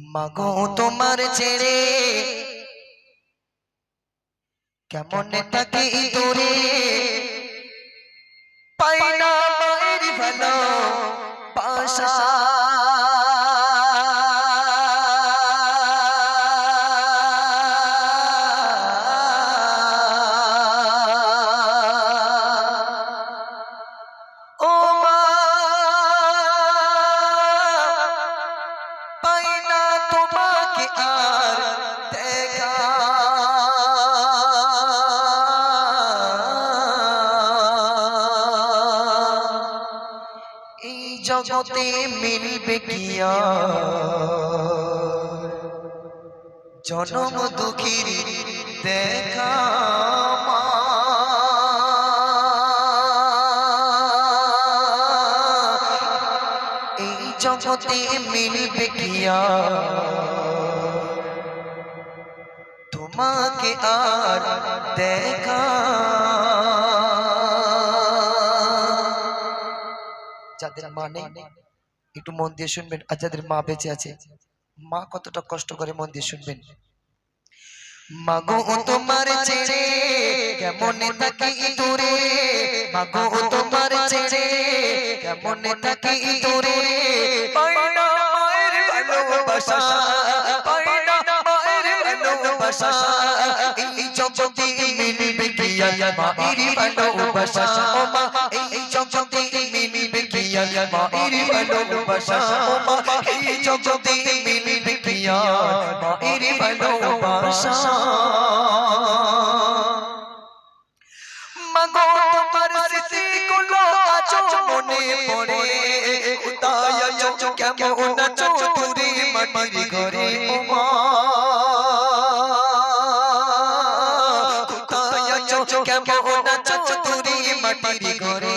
মাগো তোমার ছেড়ে। কেমন থাকি তোরে পাই না মায়ের ভালো। পাশা জগতে মিলবে কি আর জনম দুঃখীর দেখা। এই জগতে মিলবে কি আর তোমাকে আর দেখা যাদের মা নেই একটু মন দিয়ে শুনবেন, আর যাদের মা বেঁচে আছে, মা কতটা কষ্ট করে মন দিয়ে শুনবেন। মাগো তোমার ছেড়ে কেমন থাকি দূরে মাগো তোমার ছেড়ে কেমন থাকি দূরে পাইনা মায়ের ভালোবাসা পাইনা মায়ের ভালোবাসা, এই জগতে মিলবে কি মায়ের ভালোবাসা, ও মা, এই জগতে মিলবে মায়ের ভালোবাসা মা এই জগতে মিলবে কি আর মায়ের ভালোবাসা মাগো, তোমার স্মৃতিগুলো আজও মনে পড়ে। কোথায় আছো কেমন আছো দূরে মাটির ঘরে মা। কোথায় আছো কেমন আছো দূরে মাটির ঘরে।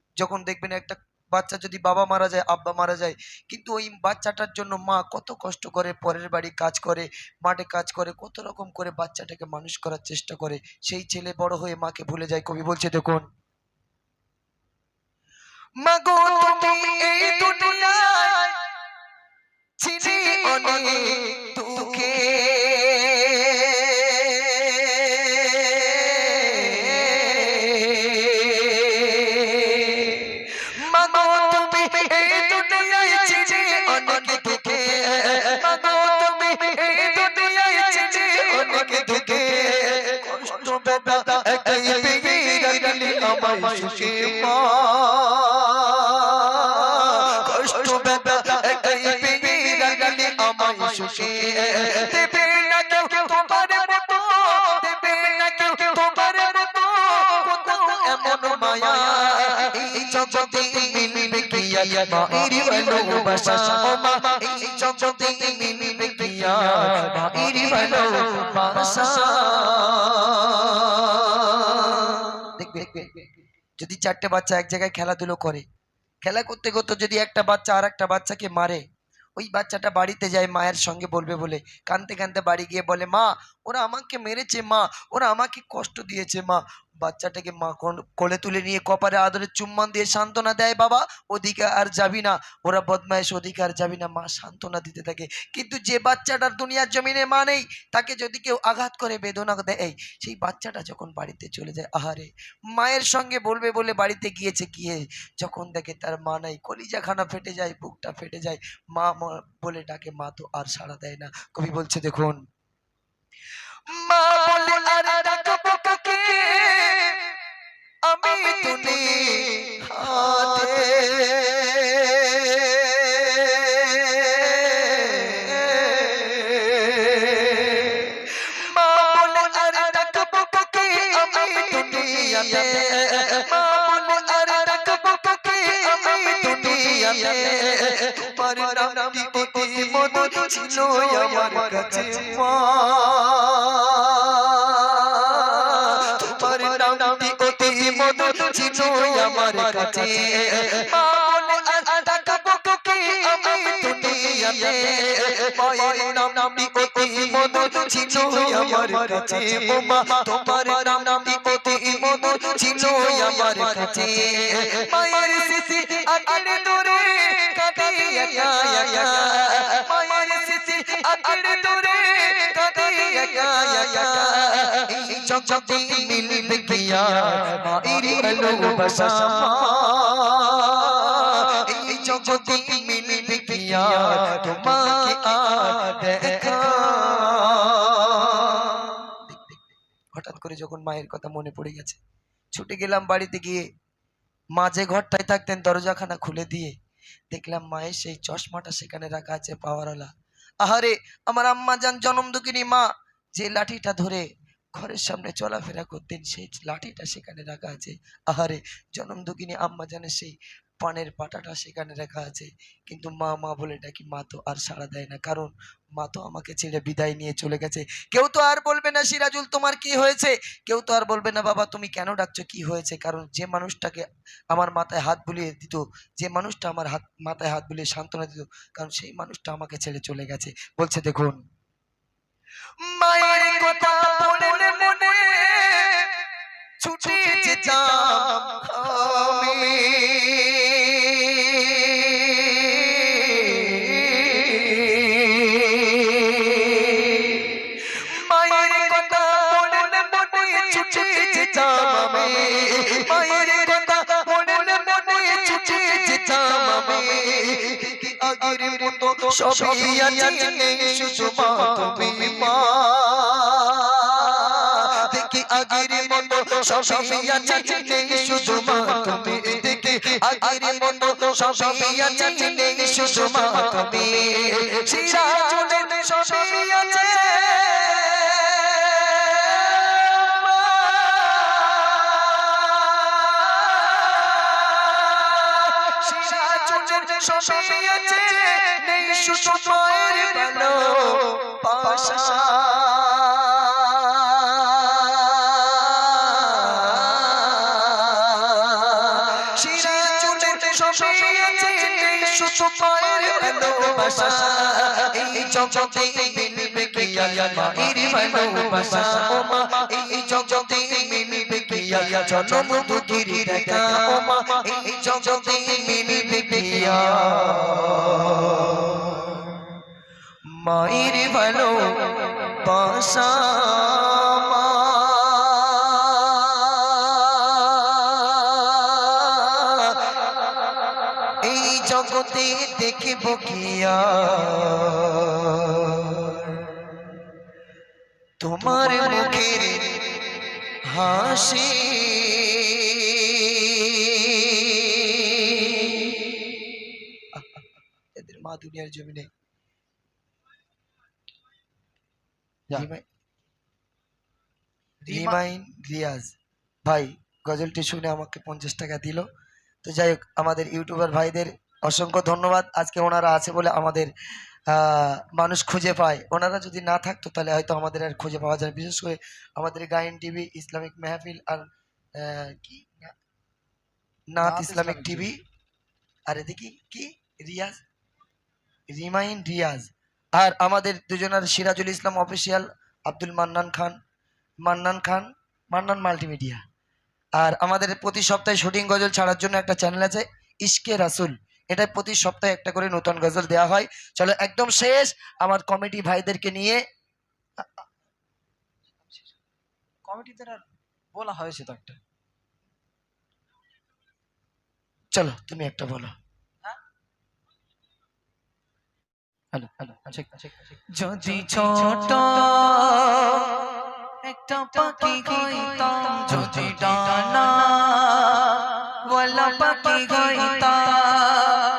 যখন দেখবেন একটা বাচ্চা যদি বাবা মারা যায়, আব্বা মারা যায়, কিন্তু ওই বাচ্চাটার জন্য মা কত কষ্ট করে পরের বাড়ি কাজ করে, মাঠে কাজ করে, কত রকম করে বাচ্চাটাকে মানুষ করার চেষ্টা করে, সেই ছেলে বড় হয়ে মাকে ভুলে যায়। কবি বলছে, দেখুন অনেক। পেয়ে রাখলি আমায় সুখে কষ্ট একাই পেয়ে রাখলি আমায় সুখে দেবে না কেউ তোমার মতো দেবে না কেউ তোমার মতো কোথাও এমন মায়া এই জগতে মিলবে কি মায়ের ভালোবাসা মা এই জগতে দেখবে। যদি চারটে বাচ্চা এক জায়গায় খেলাধুলো করে, খেলা করতে করতে যদি একটা বাচ্চা আর একটা বাচ্চাকে মারে, ওই বাচ্চাটা বাড়িতে যায় মায়ের সঙ্গে বলবে বলে, কানতে কানতে বাড়ি গিয়ে বলে, মা, ওরা আমাকে মেরেছে, মা, ওরা আমাকে কষ্ট দিয়েছে, মা। বাচ্চাটাকে মা কোলে তুলে নিয়ে কপারে আদরে চুম্বন দিয়ে সান্ত্বনা দেয়, বাবা। ওদিকে আর যাবি না। ওরা বদমায়েশ ওদিকে আর যাবি না। মা সান্ত্বনা দিতে থাকে। কিন্তু যে বাচ্চাটার দুনিয়ার জমিনে মা নেই, তাকে যদি কেউ আঘাত করে, বেদনা দেয়, সেই বাচ্চাটা যখন বাড়িতে চলে যায়, আহারে! মায়ের সঙ্গে বলবে বলে বাড়িতে গিয়েছে গিয়ে যখন দেখে তার মা নাই, কলিজাখানা ফেটে যায়, বুকটা ফেটে যায় মা বলে ডাকে, মা তো আর সাড়া দেয় না। কবি বলছে, দেখুন ডাকবো দুনিয়াতে তোমার নামটি অতি মধুর ছিল আমার কাছে মা। মধুর ছিল আমার কাছে। মা বলে ডাকবো কি আমি দুনিয়াতে। মায়ের নামটি অতি মধুর ছিল আমার কাছে। ও মা তোমার নামটি অতি মধুর ছিল আমার কাছে। মায়ের স্মৃতি আঁকড়ে ধরে কাটে একা স্মৃতি আঁকড়ে ধরে কাটে কিয়া এই কিয়া হঠাৎ করে যখন মায়ের কথা মনে পড়ে গেছে, ছুটে গেলাম বাড়িতে গিয়ে। মা যে ঘরটায় থাকতেন দরজাখানা খুলে দিয়ে। দেখলাম মায়ের সেই চশমাটা সেখানে রাখা আছে পাওয়ারওয়ালা। আহারে, আমার আম্মা যান জনম দুঃখিনী মা, যে লাঠিটা ধরে ঘরের সামনে চলাফেরা করতেন। সেই লাঠিটা সেখানে রাখা আছে। আহারে, জনম দুঃখিনী আম্মা জানে সেই পানের পাটাটা সেখানে রাখা আছে। কিন্তু মা মা বলে ডাকি মা তো আর সাড়া দেয় না। কারণ মা তো আমাকে ছেড়ে বিদায় নিয়ে চলে গেছে। কেউ তো আর বলবে না, সিরাজুল, তোমার কি হয়েছে? কেউ তো আর বলবে না, বাবা, তুমি কেন ডাকছো? কি হয়েছে? কারণ যে মানুষটাকে আমার মাথায় হাত বুলিয়ে দিত, যে মানুষটা আমার হাত, মাথায় হাত বুলিয়ে সান্ত্বনা দিত, কারণ সেই মানুষটা আমাকে ছেড়ে চলে গেছে। বলছে, দেখুন মায়ের কথা মনে ছুটে আগের মতো সবই আছে নেই শুধু মা তুমি মা দেখি আগের মতো সবই আছে নেই শুধু মা তুমি দেখি আগের মতো সবই আছে নেই শুধু মা তুমি শিরা চলে সবই আছে। সবই আছে নেই শুধু মায়ের ভালো পাশা সবই আছে নেই ভালোবাসা। এই জগতে মিলবে কি জনম দুঃখের দেখা ও মা এই জগতে মিলবে কি মায়ের ভালো বাসা এই জগতে দেখিব কিয়া তোমার মুখের হাসি। এদের মা দুনিয়ার জমিনে। রিমাইন রিয়াজ। ভাই গজলটি শুনে আমাকে পঞ্চাশ টাকা দিল। তো যাই হোক আমাদের ইউটিউবার ভাইদের অসংখ্য ধন্যবাদ। আজকে ওনারা আছে বলে আমাদের মানুষ খুঁজে পায়। ওনারা যদি না থাকতো তাহলে হয়তো আমাদের আর খুঁজে পাওয়া যায় বিশেষ করে আমাদের গায়ন টিভি ইসলামিক মেহফিল আর কি? নাথ ইসলামিক টিভি। আর এদিকে কি? রিয়াজ? রিমাইন রিয়াজ। আর আমাদের দুজনের সিরাজুল ইসলাম অফিসিয়াল আব্দুল মান্নান খান মান্নান খান মান্নান মাল্টিমিডিয়া। আর আমাদের প্রতি সপ্তাহে শুটিং গজল ছাড়ার জন্য একটা চ্যানেল আছে ইশকে রাসুল। এটা প্রতি সপ্তাহে একটা করে নতুন গজল দেওয়া হয়। চলো একদম শেষ। আমার কমিটি ভাইদেরকে নিয়ে কমিটিদের আর বলা হয়েছে তো একটা। চলো তুমি একটা বলো। হ্যালো হ্যালো ঠিক ঠিক যদি ছোট একটা পাখি হইতাম যদি ডানা বলা পাখি হইতাম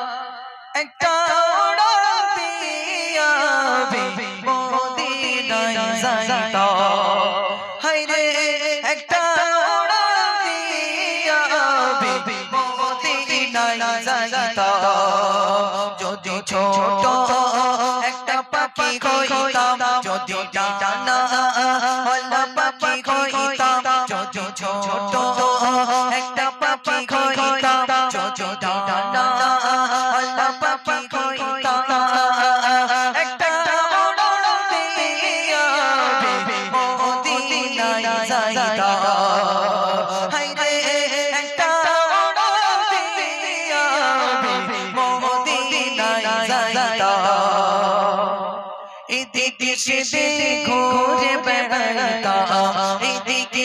কইতাম যদি জানা হল পাখি কইতাম যদি ছোট একটা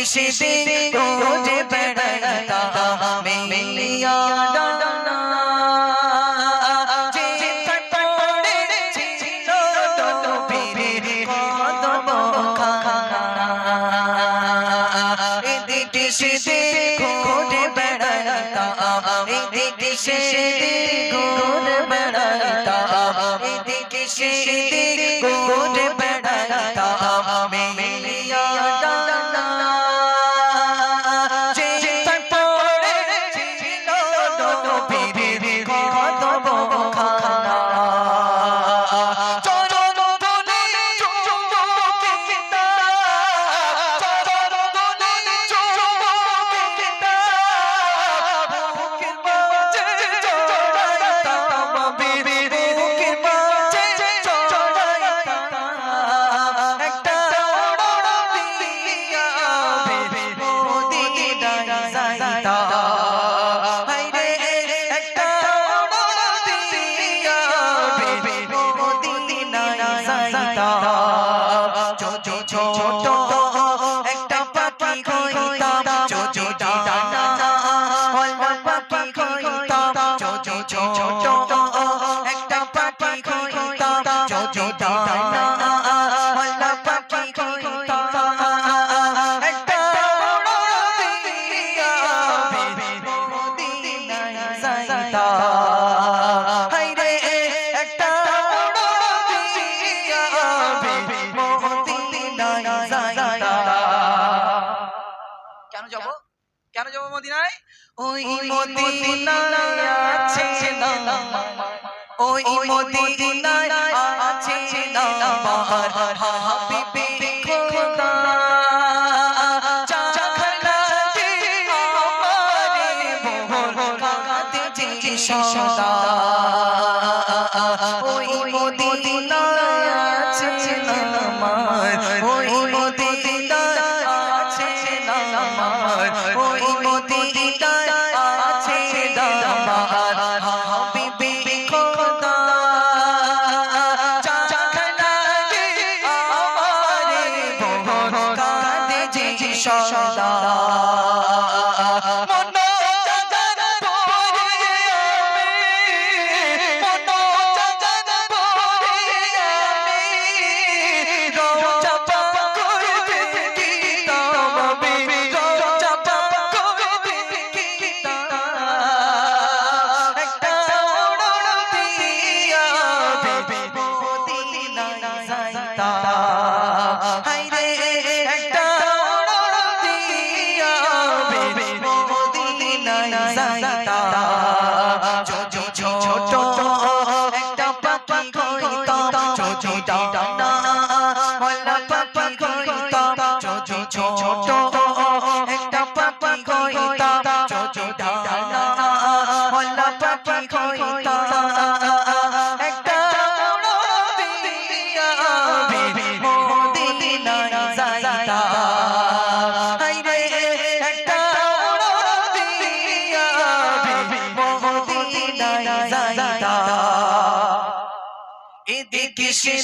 খুশি কেন যাব মদিনায়? ওই মদিনায় আছে ওই মদিনায় আছে হাবিবি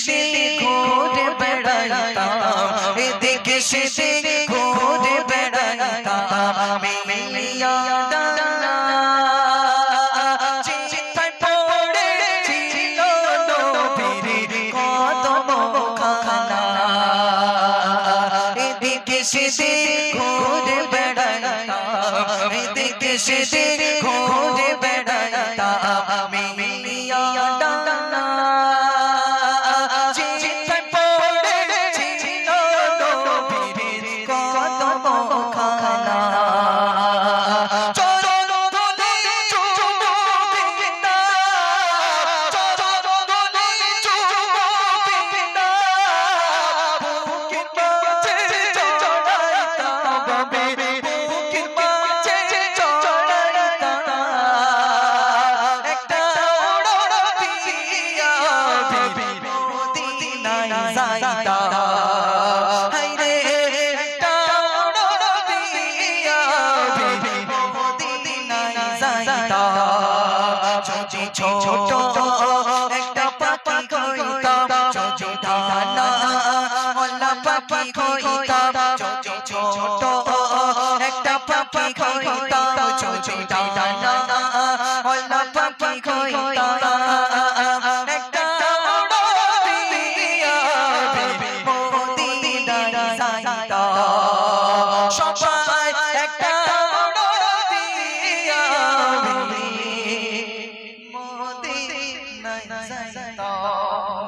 সেদে ঘুরে বেড়াইতাম। এদিকে সেদে ছোট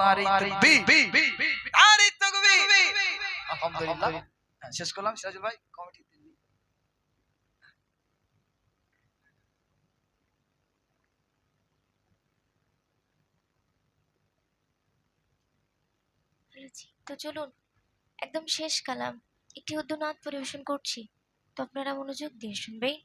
নারী তাকবীর আরে তাকবীর আলহামদুলিল্লাহ হ্যাঁ, শেষ করলাম সিরাজুল ভাই কমিটি তো চলুন একদম শেষ কালাম একটি উদ্যনাথ পরিবেশন করছি তো আপনারা মনোযোগ দিয়ে শুনবেন